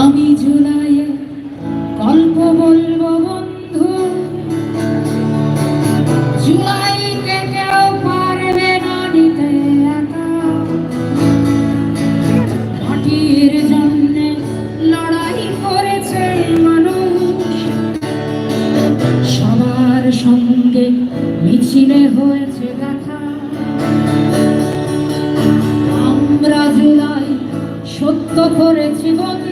আমি জুলাইয়ে গল্প বলব বন্ধু। জুলাইকে কেউ পারবে না নিতে মাটির জন্যে লড়াই করেছে মানুষ। সবার সঙ্গে মিছিলে হয়েছে গাথা আমরা জুলাই সত্য করেছি বন্ধু।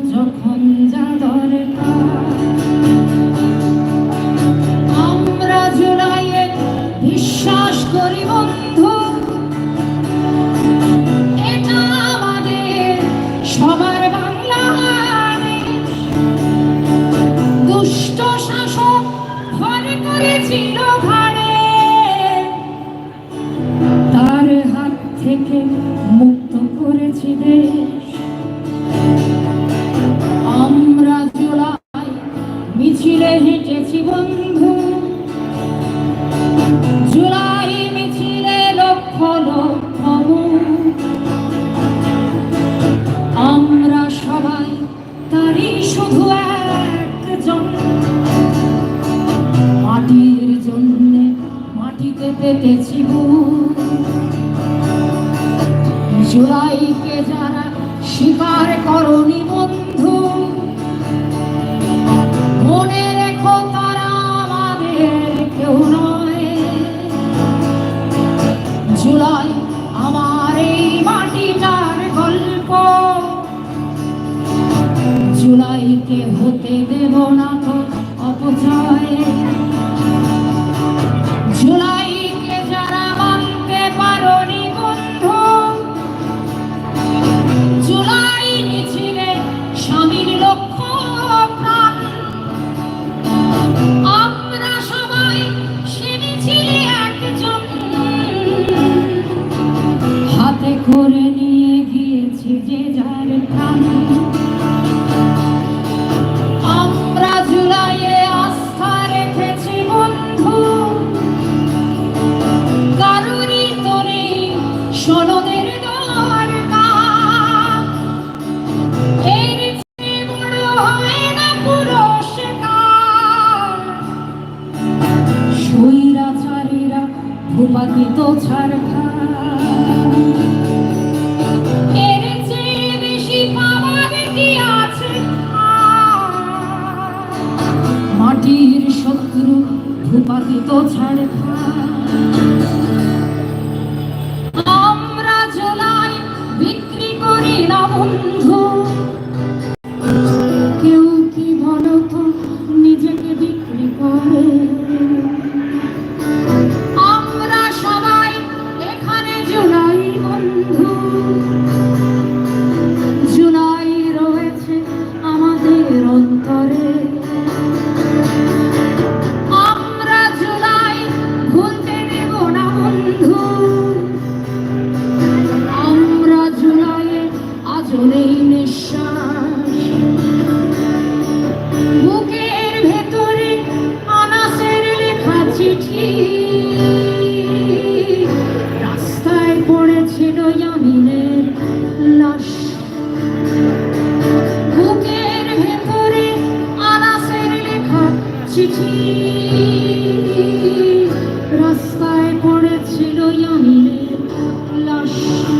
부족한 장더를 따 জুলাইকে যারা স্বীকার করনি বন্ধু, মনে রেখো তারা আমাদের কেউ নয়। জুলাই আমার এই মাটিটার গল্প। জুলাইকে হতে দে Thank you.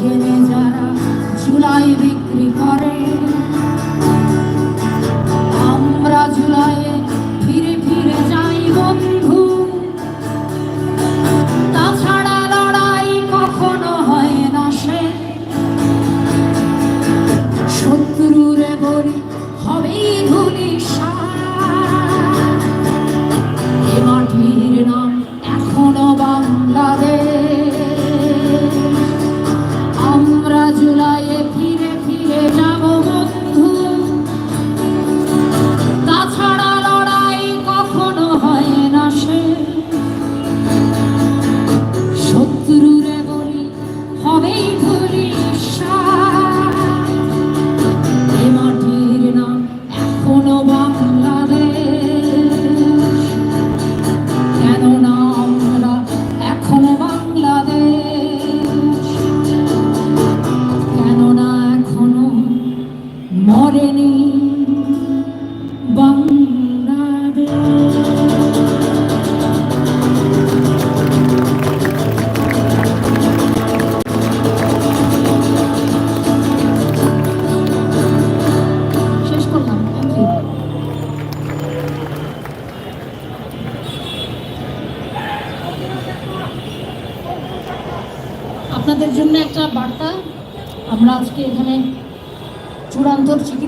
জেনে যারা জুলাই বিক্রি করে, আমরা জুলাইয়ে ফিরে ফিরে যাই বন্ধু। তাছাড়া লড়াই কখনো হয় না সে। শত্রুরে বলি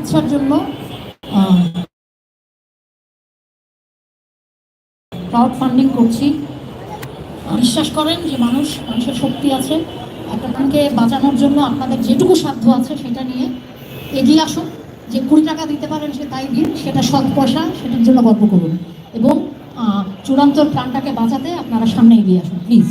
চিকিৎসার জন্য ক্রাউড ফান্ডিং করছি। বিশ্বাস করেন যে মানুষ, মানুষের শক্তি আছে। প্রাণকে বাঁচানোর জন্য আপনাদের যেটুকু সাধ্য আছে সেটা নিয়ে এগিয়ে আসুন। যে কুড়ি টাকা দিতে পারেন সে তাই দিন, সেটা সৎ পয়সা, সেটার জন্য গর্ব করুন। এবং চূড়ান্ত প্রাণটাকে বাঁচাতে আপনারা সামনে এগিয়ে আসুন প্লিজ